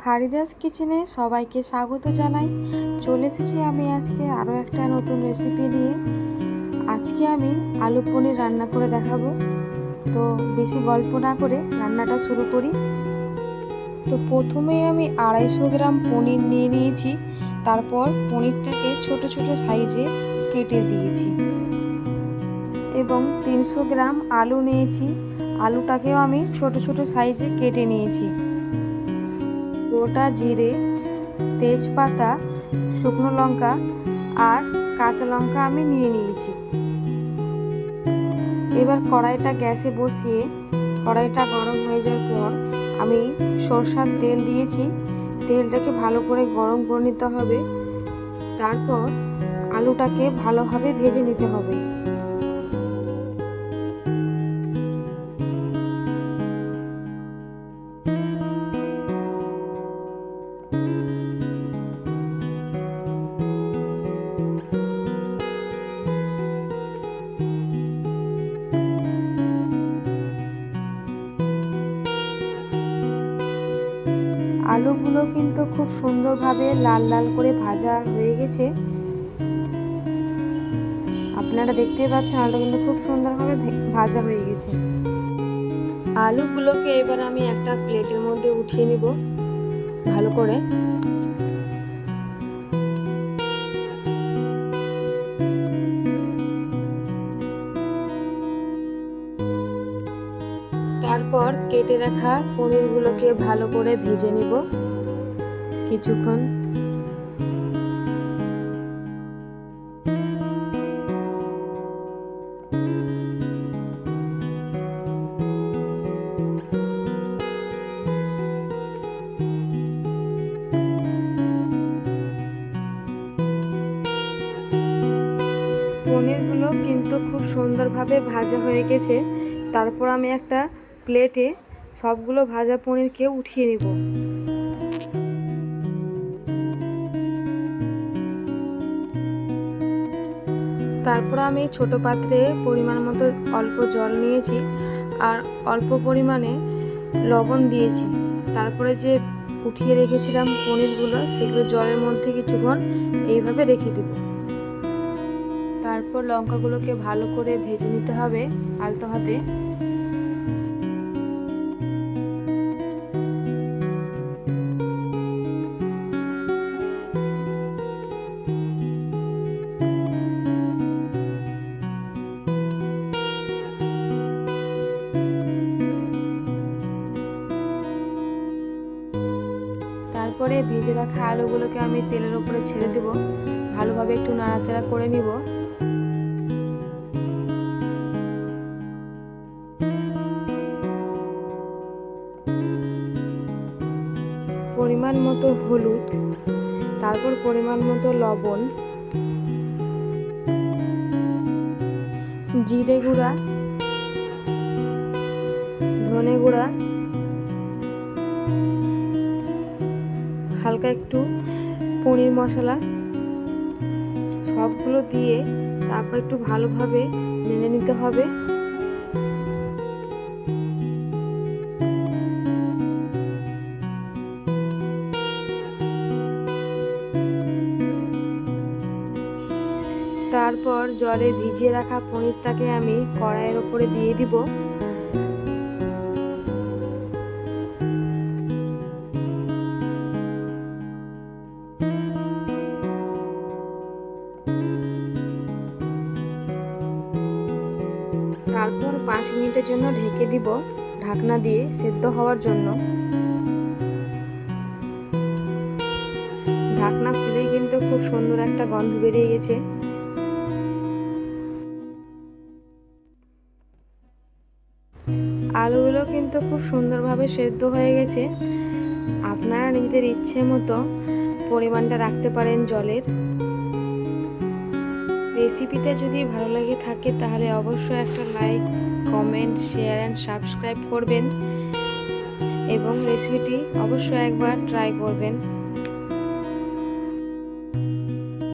ফারিদাস কিচেনে সবাইকে স্বাগত জানাই। চলে এসেছি আমি আজকে আরও একটা নতুন রেসিপি নিয়ে। আজকে আমি আলু পনির রান্না করে দেখাবো। তো বেশি গল্প না করে রান্নাটা শুরু করি। তো প্রথমেই আমি আড়াইশো গ্রাম পনির নিয়ে নিয়েছি। তারপর পনিরটাকে ছোট ছোট সাইজে কেটে দিয়েছি। এবং তিনশো গ্রাম আলু নিয়েছি। আলুটাকেও আমি ছোট ছোট সাইজে কেটে নিয়েছি। গোটা জিরে, তেজপাতা, শুকনো লঙ্কা আর কাঁচা লঙ্কা আমি নিয়ে নিয়েছি। এবার কড়াইটা গ্যাসে বসিয়ে কড়াইটা গরম হয়ে যাওয়ার পর আমি সরষার তেল দিয়েছি। তেলটাকে ভালো করে গরম করে নিতে হবে। তারপর আলুটাকে ভালোভাবে ভেজে নিতে হবে। আলুগুলো কিন্তু খুব সুন্দরভাবে লাল লাল করে ভাজা হয়ে গেছে। আপনারা দেখতেই পাচ্ছেন আলুটা কিন্তু খুব সুন্দরভাবে ভাজা হয়ে গেছে। আলুগুলোকে এবার আমি একটা প্লেটের মধ্যে উঠিয়ে নিব ভালো করে। তারপর কেটে রাখা পনিরগুলোকে ভালো করে ভেজে নিব কিছুক্ষণ। পনিরগুলো কিন্তু খুব সুন্দরভাবে ভাজা হয়ে গেছে। তারপর আমি একটা প্লেটে সবগুলো ভাজা পনিরকে উঠিয়ে নিব। তারপর আমি ছোট পাত্রে পরিমাণ মতো অল্প জল নিয়েছি আর অল্প পরিমাণে লবণ দিয়েছি। তারপরে যে উঠিয়ে রেখেছিলাম পনিরগুলো, সেগুলো জলের মধ্যে কিছুক্ষণ এইভাবে রেখে দেব। তারপর লঙ্কাগুলোকে ভালো করে ভেজে নিতে হবে আলতো হাতে। তারপরে ভেজে রাখা আলুগুলোকে আমি তেলের উপরে ছেড়ে দেব। ভালোভাবে একটু নাড়াচাড়া করে নিব। পরিমাণ মতো হলুদ, তারপর পরিমাণ মতো লবণ, জিরে গুঁড়া, ধনে গুঁড়া হালকা একটু পনির মশলা সবগুলো দিয়ে তারপর একটু ভালোভাবে নেড়ে নিতে হবে। তারপর জলে ভিজিয়ে রাখা পনিরটাকে আমি কড়াইয়ের ওপরে দিয়ে দিব। তারপর পাঁচ মিনিটের জন্য ঢেকে দিব ঢাকনা দিয়ে সেদ্ধ হওয়ার জন্য। ঢাকনা খুলেই কিন্তু খুব সুন্দর একটা গন্ধ বেরিয়ে গেছে। আলুগুলো কিন্তু খুব সুন্দরভাবে সেদ্ধ হয়ে গেছে। আপনারা নিজেদের ইচ্ছে মতো পরিমাণটা রাখতে পারেন জলের। রেসিপিটা যদি ভালো লাগে থাকে, তাহলে অবশ্যই একটা like comment share and subscribe করবেন। এবং রেসিপিটি অবশ্যই একবার ট্রাই করবেন।